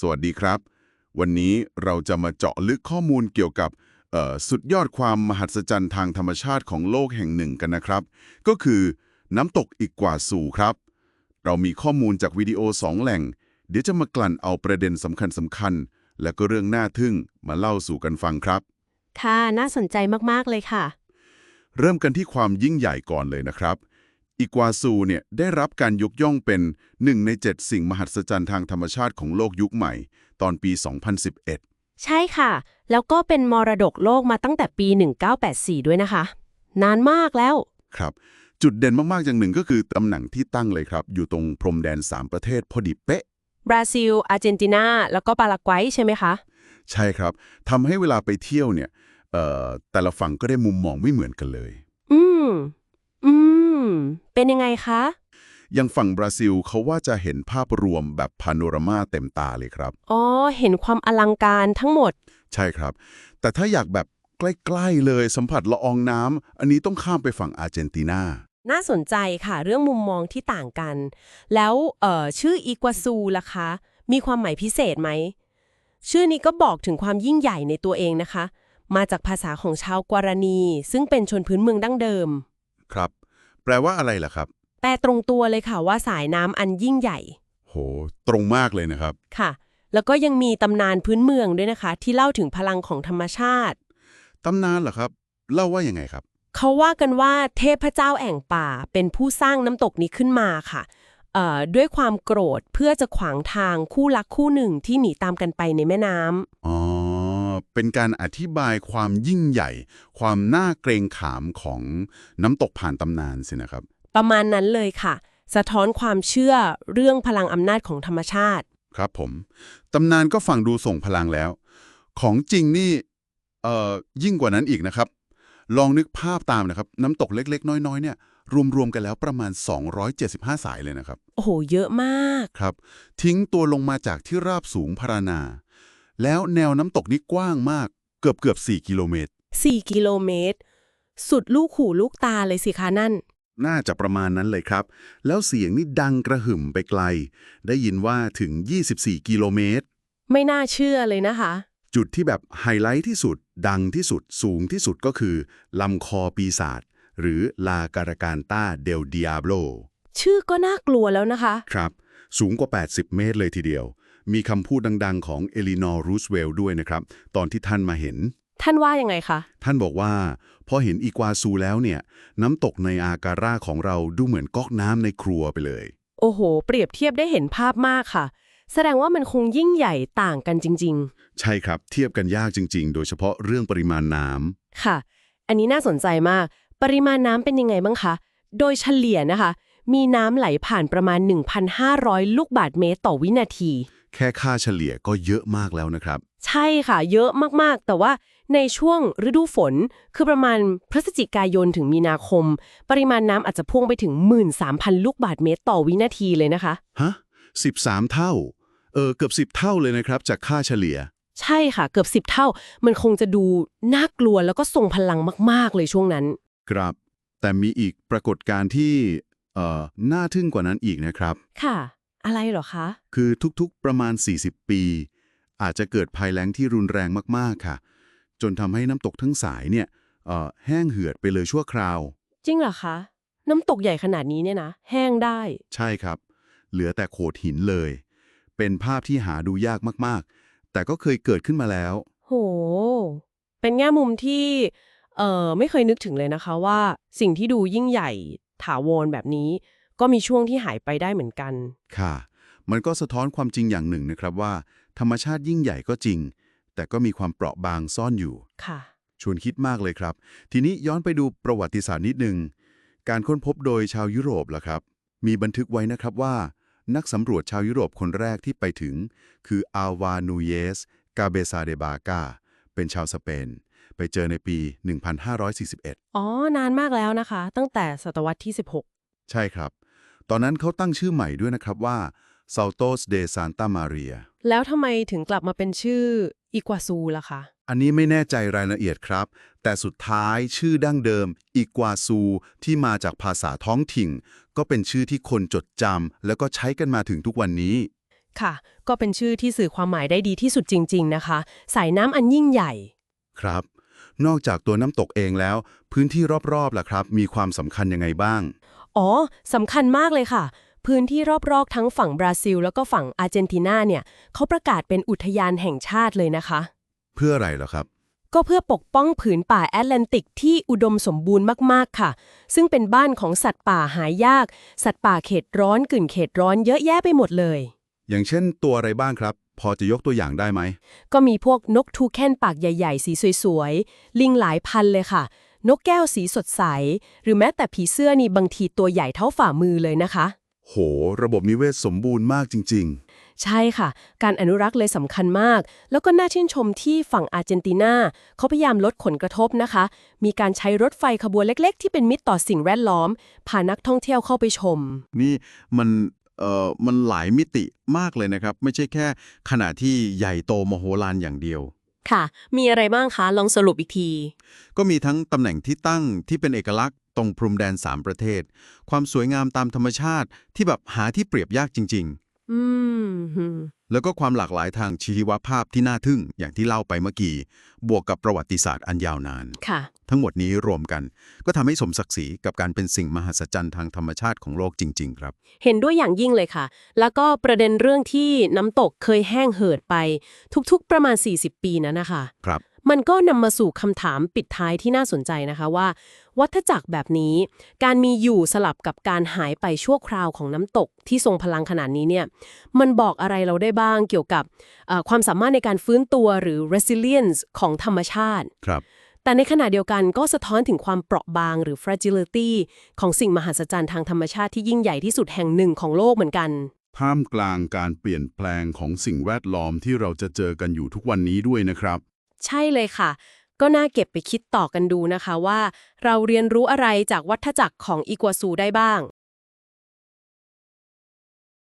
สวัสดีครับ วันนี้เราจะมาเจาะลึกข้อมูลเกี่ยวกับเอ่อสุดยอดความมหัศจรรย์ทางธรรมชาติของโลกแห่งหนึ่งกันนะครับ ก็คือน้ำตกอีกกว่าสู่ครับ เรามีข้อมูลจากวิดีโอสองแหล่ง เดี๋ยวจะมากลั่นเอาประเด็นสำคัญสำคัญๆและก็เรื่องน่าทึ่งมาเล่าสู่กันฟังครับ ค่ะ น่าสนใจมาก ๆ เลยค่ะ เริ่มกันที่ความยิ่งใหญ่ก่อนเลยนะครับ อีกวาซูเนี่ยได้รับการยกย่องเป็นหนึ่งใน 7 สิ่งมหัศจรรย์ทางธรรมชาติของโลกยุคใหม่ ตอนปี 2011 ใช่ค่ะ แล้วก็เป็นมรดกโลกมาตั้งแต่ปี 1984 ด้วยนะคะ นานมากแล้ว ครับ จุดเด่นมากๆอย่างหนึ่งก็คือตำแหน่งที่ตั้งเลยครับ อยู่ตรงพรมแดน 3 ประเทศพอดีเป๊ะบราซิล อาร์เจนตินา แล้วก็ปารากวัยใช่ไหมคะ ใช่ครับทำให้เวลาไปเที่ยวเนี่ยเอ่อแต่ละฝั่งก็ได้มุมมองไม่เหมือนกันเลย อืมอืม เป็นยังไงคะอย่างฝั่งบราซิลเขาว่าจะเห็นภาพรวมแบบพาโนรามาเต็มตาเลยครับ อ๋อ เห็นความอลังการทั้งหมด ใช่ครับ แต่ถ้าอยากแบบใกล้ๆเลยสัมผัสละอองน้ำอันนี้ต้องข้ามไปฝั่งอาร์เจนตินา น่าสนใจค่ะเรื่องมุมมองที่ต่างกัน แล้วเอ่อชื่ออีกวาซูล่ะคะ มีความหมายพิเศษไหม ชื่อนี้ก็บอกถึงความยิ่งใหญ่ในตัวเองนะคะ มาจากภาษาของชาวกวารณี ซึ่งเป็นชนพื้นเมืองดั้งเดิม ครับ แปลว่าอะไรล่ะครับแต่ตรงตัวเลยค่ะว่าสายน้ำอันยิ่งใหญ่ โห ตรงมากเลยนะครับ ค่ะ แล้วก็ยังมีตำนานพื้นเมืองด้วยนะคะ ที่เล่าถึงพลังของธรรมชาติตำนานเหรอครับ เล่าว่ายังไงครับ เขาว่ากันว่าเทพเจ้าแอ่งป่าเป็นผู้สร้างน้ำตกนี้ขึ้นมาค่ะเอ่อด้วยความโกรธเพื่อจะขวางทางคู่รักคู่หนึ่งที่หนีตามกันไปในแม่น้ำอ๋อ เป็นการอธิบายความยิ่งใหญ่ ความน่าเกรงขามของน้ำตกผ่านตำนานสินะครับ ประมาณนั้นเลยค่ะ สะท้อนความเชื่อเรื่องพลังอำนาจของธรรมชาติ ครับผม ตำนานก็ฟังดูส่งพลังแล้ว ของจริงนี่เอ่อยิ่งกว่านั้นอีกนะครับ ลองนึกภาพตามนะครับ น้ำตกเล็กๆ น้อยๆเนี่ยรวมๆกันแล้วประมาณ 275 สายเลยนะครับ โอ้โห เยอะมาก ครับ ทิ้งตัวลงมาจากที่ราบสูงพารานา แล้วแนวน้ำตกนี่กว้างมากเกือบเกือบ4กิโลเมตร 4 กิโลเมตร สุดลูกหูลูกตาเลยสิคะนั่น น่าจะประมาณนั้นเลยครับ แล้วเสียงนี่ดังกระหึ่มไปไกล ได้ยินว่าถึง 24 กิโลเมตร ไม่น่าเชื่อเลยนะคะ จุดที่แบบไฮไลท์ที่สุด ดังที่สุดสูงที่สุดก็คือลำคอปีศาจหรือลาการาการตาเดลดิอาโบชื่อก็น่ากลัวแล้วนะคะ ครับ สูงกว่า 80 เมตรเลยทีเดียว มีคำพูดดัง ๆ ของเอลินอร์รูสเวลล์ด้วยนะครับ ตอนที่ท่านมาเห็น ท่านว่ายังไงคะ ท่านบอกว่า พอเห็นอีกวาซูแล้วเนี่ย น้ำตกในอาการ่าของเราดูเหมือนก๊อกน้ำในครัวไปเลย โอ้โห เปรียบเทียบได้เห็นภาพมากค่ะ แสดงว่ามันคงยิ่งใหญ่ต่างกันจริง ใช่ครับ เทียบกันยากจริง ๆ โดยเฉพาะเรื่องปริมาณน้ำๆค่ะ อันนี้น่าสนใจมาก ปริมาณน้ำเป็นยังไงบ้างคะ โดยเฉลี่ยนะคะ มีน้ำไหลผ่านประมาณ 1,500 ลูกบาทเมตรต่อวินาที แค่ค่าเฉลี่ยก็เยอะมากแล้วนะครับ ใช่ค่ะ เยอะมากๆ แต่ว่าในช่วงฤดูฝนคือประมาณพฤศจิกายนถึงมีนาคม ปริมาณน้ำอาจจะพุ่งไปถึง 13,000 ลูกบาทเมตรต่อวินาทีเลยนะคะ ฮะ 13 เท่า เออ เกือบ 10 เท่าเลยนะครับ จากค่าเฉลี่ย ใช่ค่ะ เกือบ 10 เท่า มันคงจะดูน่ากลัวแล้วก็ทรงพลังมาก ๆ เลยช่วงนั้น ครับ แต่มีอีกปรากฏการณ์ที่ เอ่อ น่าทึ่งกว่านั้นอีกนะครับ ค่ะ อะไรเหรอคะ คือทุกๆประมาณ 40 ปี อาจจะเกิดภัยแล้งที่รุนแรงมากๆค่ะ จนทำให้น้ำตกทั้งสายเนี่ยเอ่อแห้งเหือดไปเลยชั่วคราว จริงเหรอคะ น้ำตกใหญ่ขนาดนี้เนี่ยนะ แห้งได้ ใช่ครับ เหลือแต่โขดหินเลย เป็นภาพที่หาดูยากมากๆ แต่ก็เคยเกิดขึ้นมาแล้ว โห เป็นแง่มุมที่เอ่อไม่เคยนึกถึงเลยนะคะว่า สิ่งที่ดูยิ่งใหญ่ถาวรแบบนี้ ก็มีช่วงที่หายไปได้เหมือนกัน ค่ะ มันก็สะท้อนความจริงอย่างหนึ่งนะครับว่า ธรรมชาติยิ่งใหญ่ก็จริง แต่ก็มีความเปราะบางซ่อนอยู่ ค่ะ ชวนคิดมากเลยครับ ทีนี้ย้อนไปดูประวัติศาสตร์นิดหนึ่งการค้นพบโดยชาวยุโรปล่ะครับ มีบันทึกไว้นะครับว่า นักสำรวจชาวยุโรปคนแรกที่ไปถึง คืออาวานูเยส กาเบซาเดบากา เป็นชาวสเปนไปเจอในปี 1541 อ๋อ นานมากแล้วนะคะ ตั้งแต่ศตวรรษที่ใช่ครับ ตอนนั้นเขาตั้งชื่อใหม่ด้วยนะครับว่า Saltos de Santa Maria 16แล้วทำไมถึงกลับมาเป็นชื่ออีกวาซูล่ะคะ อันนี้ไม่แน่ใจรายละเอียดครับ แต่สุดท้ายชื่อดั้งเดิมอีกวาซูที่มาจากภาษาท้องถิ่น ก็เป็นชื่อที่คนจดจำแล้วก็ใช้กันมาถึงทุกวันนี้ ค่ะ ก็เป็นชื่อที่สื่อความหมายได้ดีที่สุดจริง ๆ นะคะ สายน้ำอันยิ่งใหญ่ ครับ นอกจากตัวน้ำตกเองแล้ว พื้นที่รอบๆล่ะครับ มีความสำคัญยังไงบ้าง อ๋อสำคัญมากเลยค่ะ พื้นที่รอบๆ ทั้งฝั่งบราซิล แล้วก็ฝั่งอาร์เจนตินาเนี่ยเขาประกาศเป็นอุทยานแห่งชาติเลยนะคะ เพื่ออะไรเหรอครับ ก็เพื่อปกป้องผืนป่าแอตแลนติกที่อุดมสมบูรณ์มากๆค่ะ ซึ่งเป็นบ้านของสัตว์ป่าหายาก สัตว์ป่าเขตร้อนกึ่งเขตร้อนเยอะแยะไปหมดเลย อย่างเช่นตัวอะไรบ้างครับ พอจะยกตัวอย่างได้ไหมก็มีพวกนกทูแคนปากใหญ่ ๆ สีสวยๆ ลิงหลายพันเลยค่ะ นกแก้วสีสดใส หรือแม้แต่ผีเสื้อนี่บางทีตัวใหญ่เท่าฝ่ามือเลยนะคะ โห ระบบนิเวศสมบูรณ์มากจริงใช่ค่ะ การอนุรักษ์เลยสำคัญมาก แล้วก็น่าชื่นชมที่ฝั่งอาร์เจนตินาเขาพยายามลดผลกระทบนะคะ มีการใช้รถไฟขบวนเล็ก ๆ ที่เป็นมิตรต่อสิ่งแวดล้อม พานักท่องเที่ยวเข้าไปชม นี่มันเอ่อมันหลายมิติมากเลยนะครับ ไม่ใช่แค่ขนาดที่ใหญ่โตมโหฬารอย่างเดียว ค่ะ มีอะไรบ้างคะ ลองสรุปอีกที ก็มีทั้งตำแหน่งที่ตั้งที่เป็นเอกลักษณ์ตรงพรมแดน 3 ประเทศ ความสวยงามตามธรรมชาติที่แบบหาที่เปรียบยากจริงอืมหืมๆแล้วก็ความหลากหลายทางชีวภาพที่น่าทึ่งอย่างที่เล่าไปเมื่อกี้ บวกกับประวัติศาสตร์อันยาวนาน ค่ะ ทั้งหมดนี้รวมกัน ก็ทำให้สมศักดิ์ศรีกับการเป็นสิ่งมหัศจรรย์ทางธรรมชาติของโลกจริง ๆ ครับ เห็นด้วยอย่างยิ่งเลยค่ะ แล้วก็ประเด็นเรื่องที่น้ำตกเคยแห้งเหิดไป ทุกๆ ประมาณ 40 ปีนั้นนะคะครับ มันก็นำมาสู่คำถามปิดท้ายที่น่าสนใจนะคะว่า วัฏจักรแบบนี้ การมีอยู่สลับกับการหายไปชั่วคราวของน้ำตกที่ทรงพลังขนาดนี้เนี่ยมันบอกอะไรเราได้บ้างเกี่ยวกับเอ่อความสามารถในการฟื้นตัวหรือ resilience ของธรรมชาติครับ แต่ในขณะเดียวกันก็สะท้อนถึงความเปราะบางหรือ fragility ของสิ่งมหัศจรรย์ทางธรรมชาติที่ยิ่งใหญ่ที่สุดแห่งหนึ่งของโลกเหมือนกัน ท่ามกลางการเปลี่ยนแปลงของสิ่งแวดล้อมที่เราจะเจอกันอยู่ทุกวันนี้ด้วยนะครับ ใช่เลยค่ะ ก็น่าเก็บไปคิดต่อกันดูนะคะว่า เราเรียนรู้อะไรจากวัฏจักรของอีกัวซูได้บ้าง